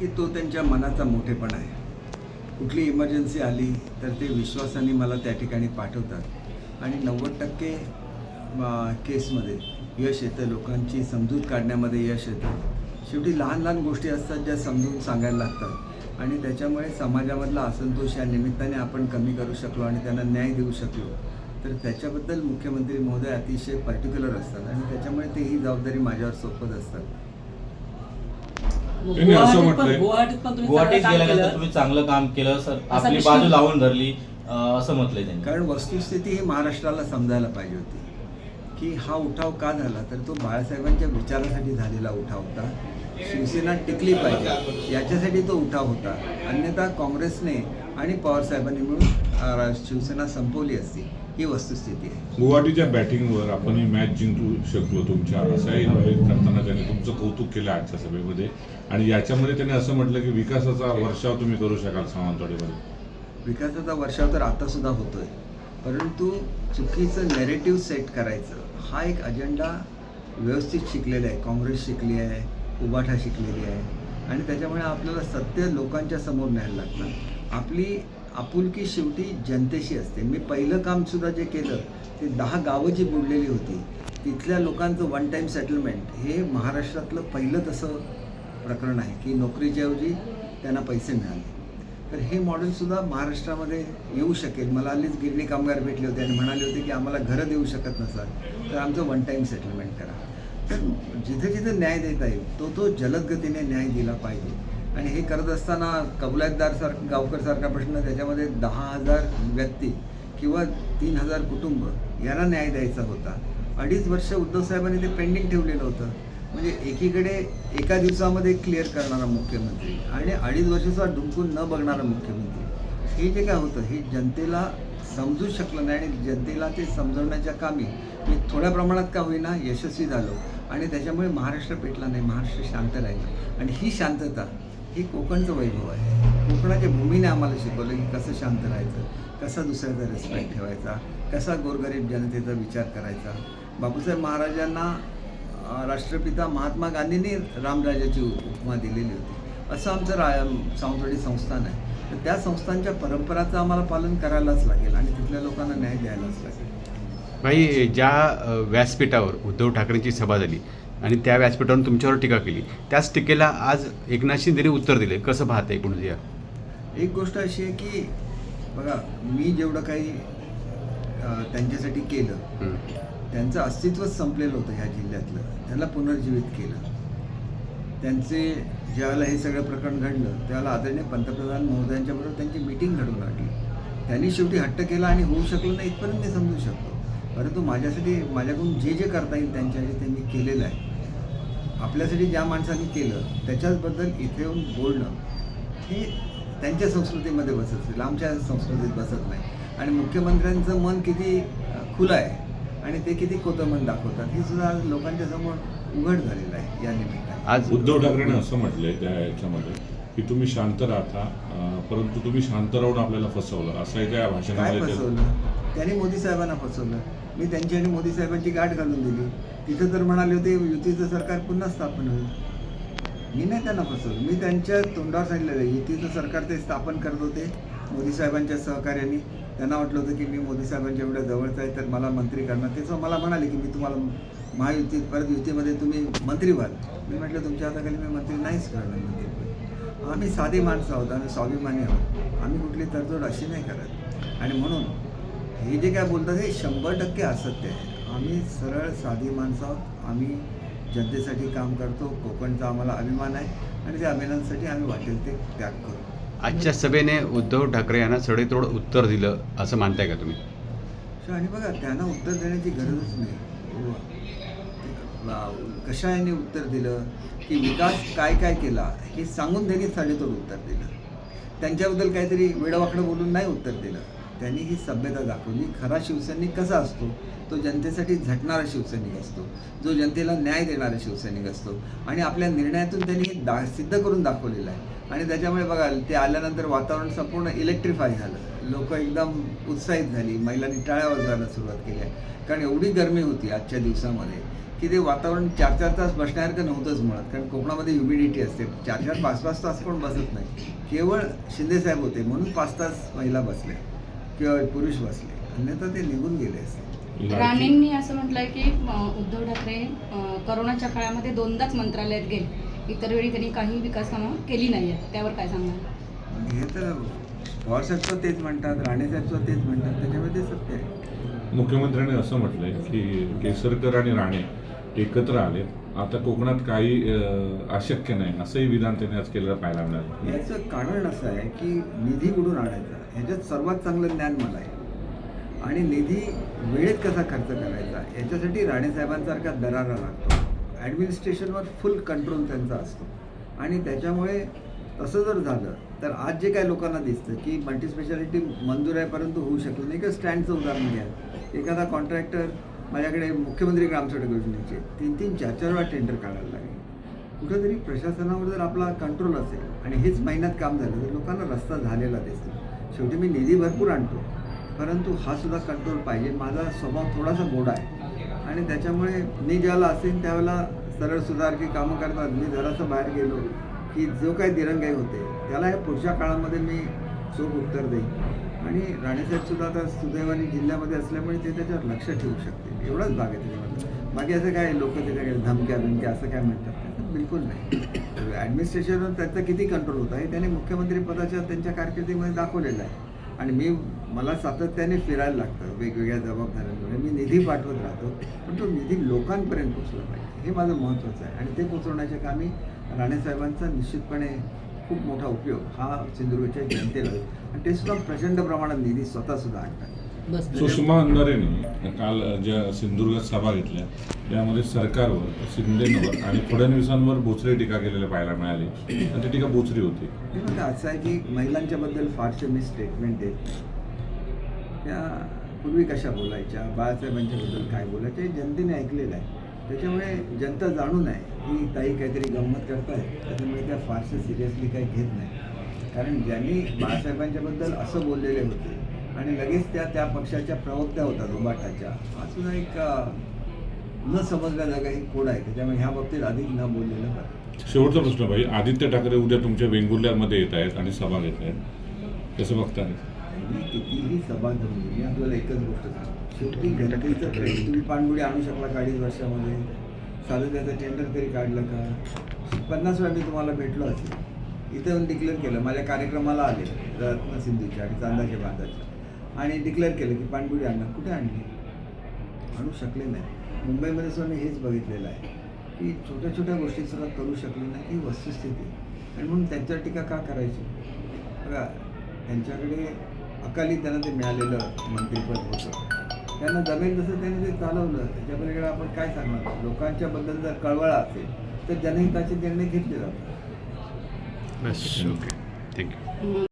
की तो त्यांच्या मनाचा मोठेपणा आहे. कुठली इमर्जन्सी आली तर ते विश्वासाने मला त्या ठिकाणी पाठवतात. आणि नव्वद टक्के केसमध्ये यश येतं लोकांची समजूत काढण्यामध्ये यश येतं. शेवटी लहान लहान गोष्टी असतात ज्या समजून सांगायला लागतात. आणि त्याच्यामुळे समाजामधला असंतोष या निमित्ताने आपण कमी करू शकलो आणि त्यांना न्याय देऊ शकलो. तर त्याच्याबद्दल मुख्यमंत्री महोदय अतिशय पर्टिक्युलर असतात आणि त्याच्यामुळे ते ही जबाबदारी माझ्यावर सोपत असतात. त्यांनी असं गुवाहाटीत पण- म्हटलंय- गुवाहाटीत पण तुम्ही गुवाहाटीत चांगलं काम गेल्यानंतर केलं. तुम्ही चांगलं काम केलं सर असा आपली बाजू लावून धरली अं, असं म्हटलंय त्यांनी. कारण वस्तुस्थिती ही महाराष्ट्राला समजायला पाहिजे होती. की हा उठाव का झाला? तर तो बाळासाहेबांच्या विचारासाठी झालेला उठाव होता. शिवसेना टिकली पाहिजे. याच्यासाठी तो उठाव होता. अन्यथा काँग्रेसने आणि पवारसाहेबांनी मिळून अ, शिवसेना संपवली असती. ही वस्तुस्थिती आहे. गुवाहाटीच्या बॅटिंगवर आपण ही मॅच जिंकू शकलो तुमच्या असंही करताना त्यांनी तुमचं कौतुक केलं आजच्या सभेमध्ये. आणि याच्यामध्ये त्यांनी असं म्हटलं की विकासाचा वर्षाव तुम्ही करू शकाल सावंतवाडीमध्ये. विकासाचा वर्षाव तर आतासुद्धा होतोय. परंतु चुकीचं नेरेटिव्ह सेट करायचं हा एक अजेंडा व्यवस्थित शिकलेला आहे. काँग्रेस शिकली आहे उबाठा शिकलेली आहे. आणि त्याच्यामुळे आपल्याला सत्य लोकांच्या समोर न्यायला लागतं आपली आपुलकी शेवटी जनतेशी असते. मी पहिलं कामसुद्धा जे केलं ते दहा गावं जी बुडलेली होती तिथल्या लोकांचं वन टाईम सेटलमेंट हे महाराष्ट्रातलं पहिलं तसं प्रकरण आहे की नोकरीच्या ऐवजी त्यांना पैसे मिळाले. तर हे मॉडेलसुद्धा महाराष्ट्रामध्ये येऊ शकेल. मला हल्लीच गिरणी कामगार भेटले होते आणि म्हणाले होते की आम्हाला घरं देऊ शकत नसाल तर आमचं वन टाईम सेटलमेंट करा. तर जिथे जिथे न्याय देता येईल तो तो जलद गतीने न्याय दिला पाहिजे. आणि हे करत असताना कबलातदार सार गावकरसारखा प्रश्न त्याच्यामध्ये दहा हजार व्यक्ती किंवा तीन हजार कुटुंब यांना न्याय द्यायचा होता. अडीच वर्ष उद्धव साहेबांनी ते पेंडिंग ठेवलेलं होतं. म्हणजे एकीकडे एका दिवसामध्ये क्लिअर करणारा मुख्यमंत्री आणि अडीच वर्षाचा डुंकून न बघणारा मुख्यमंत्री. हे जे काय होतं हे जनतेला समजू शकलं नाही आणि जनतेला ते समजवण्याच्या कामी मी थोड्या प्रमाणात का होईना यशस्वी झालो. आणि त्याच्यामुळे महाराष्ट्र पेटला नाही महाराष्ट्र शांत राहिला. आणि ही शांतता ही कोकणचं वैभव आहे. कोकणाच्या भूमीने आम्हाला शिकवलं की कसं शांत राहायचं कसा दुसऱ्याचा रिस्पेक्ट ठेवायचा कसा गोरगरीब जनतेचा विचार करायचा. बापूसाहेब महाराजांना राष्ट्रपिता महात्मा गांधींनी रामराजाची उपमा दिलेली होती. असं आमचं रा सावंतवाडी संस्थान आहे. तर त्या संस्थांच्या परंपराचं आम्हाला पालन करायलाच लागेल आणि तिथल्या लोकांना न्याय द्यायलाच लागेल. भाई ज्या व्यासपीठावर उद्धव ठाकरेंची सभा झाली आणि त्या व्यासपीठावरून तुमच्यावर टीका केली. त्याच टीकेला आज एकनाथ शिंदेने उत्तर दिले. कसं पाहत एकूण या? एक गोष्ट अशी आहे की बघा मी जेवढं काही त्यांच्यासाठी केलं. त्यांचं अस्तित्वच संपलेलं होतं ह्या जिल्ह्यातलं. त्याला पुनर्जीवित केलं. त्यांचे ज्यावेळेला हे सगळं प्रकरण घडलं त्यावेळेला आदरणीय पंतप्रधान महोदयांच्याबरोबर त्यांची मिटिंग घडवून आणली. त्यांनी शेवटी हट्ट केला आणि होऊ शकलं नाही इथपर्यंत मी समजू शकतो. परंतु माझ्यासाठी माझ्याकडून जे जे करता येईल त्यांच्यासाठी ते मी केलेलं आहे. आपल्यासाठी ज्या माणसांनी केलं त्याच्याचबद्दल इथे येऊन बोलणं हे त्यांच्या संस्कृतीमध्ये बसत असेल आमच्या संस्कृतीत बसत नाही. आणि मुख्यमंत्र्यांचं मन किती खुलं आहे आणि ते किती खोटं मन दाखवतात हे सुद्धा आज लोकांच्या समोर उघड झालेलं आहे या निमित्ताने. आज उद्धव ठाकरेंनी असं म्हटलंय त्या याच्यामध्ये की तुम्ही शांत राहता परंतु तुम्ही शांत राहून आपल्याला फसवलं. असं काय भाषणामध्ये ते- फसवलं? त्यांनी मोदी साहेबांना फसवलं. मी त्यांची आणि मोदी साहेबांची गाठ घालून दिली. तिथं तर म्हणाले होते युतीचं सरकार पुन्हा स्थापन होईल. मी नाही त्यांना फसवलं. मी त्यांच्या तोंडावर सांगितलेलं आहे, युतीचं सरकार ते स्थापन करत होते मोदी साहेबांच्या सहकार्याने. त्यांना वाटलं होतं की मी मोदी साहेबांच्या एवढ्या जवळचं आहे तर मला मंत्री करणार. तेच मला म्हणाले की मी तुम्हाला महायुतीत परत युतीमध्ये तुम्ही मंत्री व्हाल. मी म्हटलं तुमच्या हाताखाली मी मंत्री नाहीच करणार मंत्री आम्ही साधी माणसं आहोत आम्ही स्वाभिमानी आहोत. आम्ही कुठली तडजोड अशी नाही करत. आणि म्हणून हे जे काय बोलतात हे शंभर टक्के असत्य आहे. आम्ही सरळ साधी माणसं आहोत. आम्ही जनतेसाठी काम करतो. कोकणचा आम्हाला अभिमान आहे. आणि त्या अभिमानासाठी आम्ही वाटेल ते त्याग करू. आजच्या सभेने उद्धव ठाकरे यांना सडेतोड उत्तर दिलं असं मानताय का तुम्ही? आणि बघा त्यांना उत्तर देण्याची गरजच नाही. कशा यांनी उत्तर दिलं? की विकास काय काय केला? हे सांगून त्यांनी साडेतोड उत्तर दिलं. त्यांच्याबद्दल काहीतरी वेडवाकडं बोलून नाही उत्तर दिलं. त्यांनी ही सभ्यता दाखवली. खरा शिवसैनिक कसा असतो? तो जनतेसाठी झटणारा शिवसैनिक असतो. जो जनतेला न्याय देणारा शिवसैनिक असतो. आणि आपल्या निर्णयातून त्यांनी हे दा सिद्ध करून दाखवलेलं आहे. आणि त्याच्यामुळे बघाल ते आल्यानंतर वातावरण संपूर्ण इलेक्ट्रिफाय झालं. लोक एकदम उत्साहित झाली. महिलांनी टाळ्या वाजवायला सुरुवात केली आहे. कारण एवढी गरमी होती आजच्या दिवसामध्ये की ते वातावरण चार चार तास बसण्यासारखं नव्हतंच मुळात कारण कोकणामध्ये ह्युमिडिटी असते. चार चार पाच पाच तास कोण बसत नाही. केवळ शिंदेसाहेब होते. म्हणून पाच तास महिला बसल्या. किंवा पुरुष बसले अन्यथा ते निघून गेले असते राणेंनी असं म्हटलंय की उद्धव ठाकरे करोनाच्या काळामध्ये दोनदाच मंत्रालयात गेले. इतर वेळी त्यांनी काही विकास कामं केली नाही आहेत. त्यावर काय सांगणार? हे तर पवारसाहेबचं तेच म्हणतात राणेसाहेबचं तेच म्हणतात त्याच्यामध्ये सत्य आहे. मुख्यमंत्र्यांनी असं म्हटलंय की केसरकर आणि राणे एकत्र आले. आता कोकणात काही अशक्य नाही असंही विधान त्यांनी आज केलेलं पाहायला मिळालं. याचं कारण असं आहे की निधी कुठून आणायचा? ह्याच्यात सर्वात चांगलं ज्ञान मला आहे. आणि निधी वेळेत कसा खर्च करायचा याच्यासाठी राणेसाहेबांसारखा दरारा लागतो. ॲडमिनिस्ट्रेशनवर फुल कंट्रोल त्यांचा असतो. आणि त्याच्यामुळे तसं जर झालं तर आज जे काय लोकांना दिसतं की मल्टीस्पेशालिटी मंजूर आहे परंतु होऊ शकलं नाही किंवा स्टँडचं उदाहरण घ्या. एखादा कॉन्ट्रॅक्टर माझ्याकडे मुख्यमंत्री ग्रामसडक योजनेचे तीन तीन चार चार वेळा टेंडर काढायला लागेल. कुठेतरी प्रशासनावर जर आपला कंट्रोल असेल आणि हेच महिन्यात काम झालं तर लोकांना रस्ता झालेला दिसतो. शेवटी मी निधी भरपूर आणतो. परंतु हा सुद्धा कंट्रोल पाहिजे. माझा स्वभाव थोडासा गोडा आहे. आणि त्याच्यामुळे मी ज्यावेळेला असेल त्यावेळेला सरळ सुधारकी कामं करतात. मी जरासं बाहेर गेलो की जो काही दिरंगाई होते त्याला या पुढच्या काळामध्ये मी चोख उत्तर देईन. आणि राणेसाहेबसुद्धा आता सुदैवाने जिल्ह्यामध्ये असल्यामुळे ते त्याच्यावर लक्ष ठेवू शकते एवढाच भाग आहे त्याच्यामध्ये. बाकी असं काय लोक त्याच्याकडे धमक्या बिमक्या असं काय म्हणतात? बिलकुल नाही. ॲडमिनिस्ट्रेशनवर त्याचा किती कंट्रोल होता हे त्याने मुख्यमंत्री पदाच्या त्यांच्या कारकिर्दीमध्ये दाखवलेलं आहे. आणि मी मला सातत्याने फिरायला लागतं वेगवेगळ्या जबाबदाऱ्यांमुळे. मी निधी पाठवत राहतो पण तो निधी लोकांपर्यंत पोचला पाहिजे. हे माझं महत्त्वाचं आहे. आणि ते पोचवण्याच्या कामी राणेसाहेबांचा निश्चितपणे खूप मोठा उपयोग हा सिंधुदुर्गच्या जनतेला आणि ते सुद्धा प्रचंड प्रमाणात निधी स्वतःसुद्धा आणतात. सुषमा अंधारेंनी काल ज्या सिंधुदुर्गात सभा घेतल्या त्यामध्ये सरकारवर शिंदेवर आणि फडणवीसांवर बोचरे टीका केलेल्या पाहायला मिळाली. आणि ती टीका बोचरी होती. असं आहे की महिलांच्याबद्दल फारसे मी स्टेटमेंट देत. त्या पूर्वी कशा बोलायच्या बाळासाहेबांच्याबद्दल काय बोलायच्या हे जनतेने ऐकलेलं आहे. त्याच्यामुळे जनता जाणून आहे की ताई काहीतरी गंमत करतायत. त्याच्यामुळे त्या फारसे सिरियसली काही घेत नाही. कारण ज्यांनी बाळासाहेबांच्याबद्दल असं बोललेले होते आणि लगेच त्या त्या पक्षाच्या प्रवक्त्या होतात उबाटाच्या हा सुद्धा एक न समजण्याजोगा एक कोड आहे? त्याच्यामुळे ह्या बाबतीत अधिक न बोललेलं बरं. शेवटचा प्रश्न भाई आदित्य ठाकरे उद्या तुमच्या वेंगुर्ल्यामध्ये येत आहेत आणि सभा घेत आहेत. कसं बघताय? मी कितीही सभा घेऊन मी आपल्याला एकच गोष्ट सांगतो. शेवटी जनतेचं प्रेम तुम्ही पाणबुडी आणू शकला का अडीच वर्षामध्ये साधं त्याचं टेंडर तरी काढलं का? पन्नास वेळा मी तुम्हाला भेटलो असेल. इथं डिक्लेअर केलं माझ्या कार्यक्रमाला आले रत्नसिंधूच्या आणि चांदाच्या बांधाच्या. आणि डिक्लेअर केलं की पाणबुडी आणणार कुठे आणली? आणू शकले नाही. मुंबईमध्ये सुद्धा मी हेच बघितलेलं आहे की छोट्या छोट्या गोष्टी सुद्धा करू शकले नाही ही वस्तुस्थिती. आणि म्हणून त्यांच्यावर टीका का करायची? बघा त्यांच्याकडे अकाली त्यांना ते मिळालेलं मंत्रिपद होतं. त्यांना जमेल तसं त्यांनी ते चालवलं. त्याच्यापलीकडे आपण काय सांगणार? लोकांच्या बद्दल जर कळवळा असेल तर जनहिताचे निर्णय घेतले जातात. बस ओके थँक्यू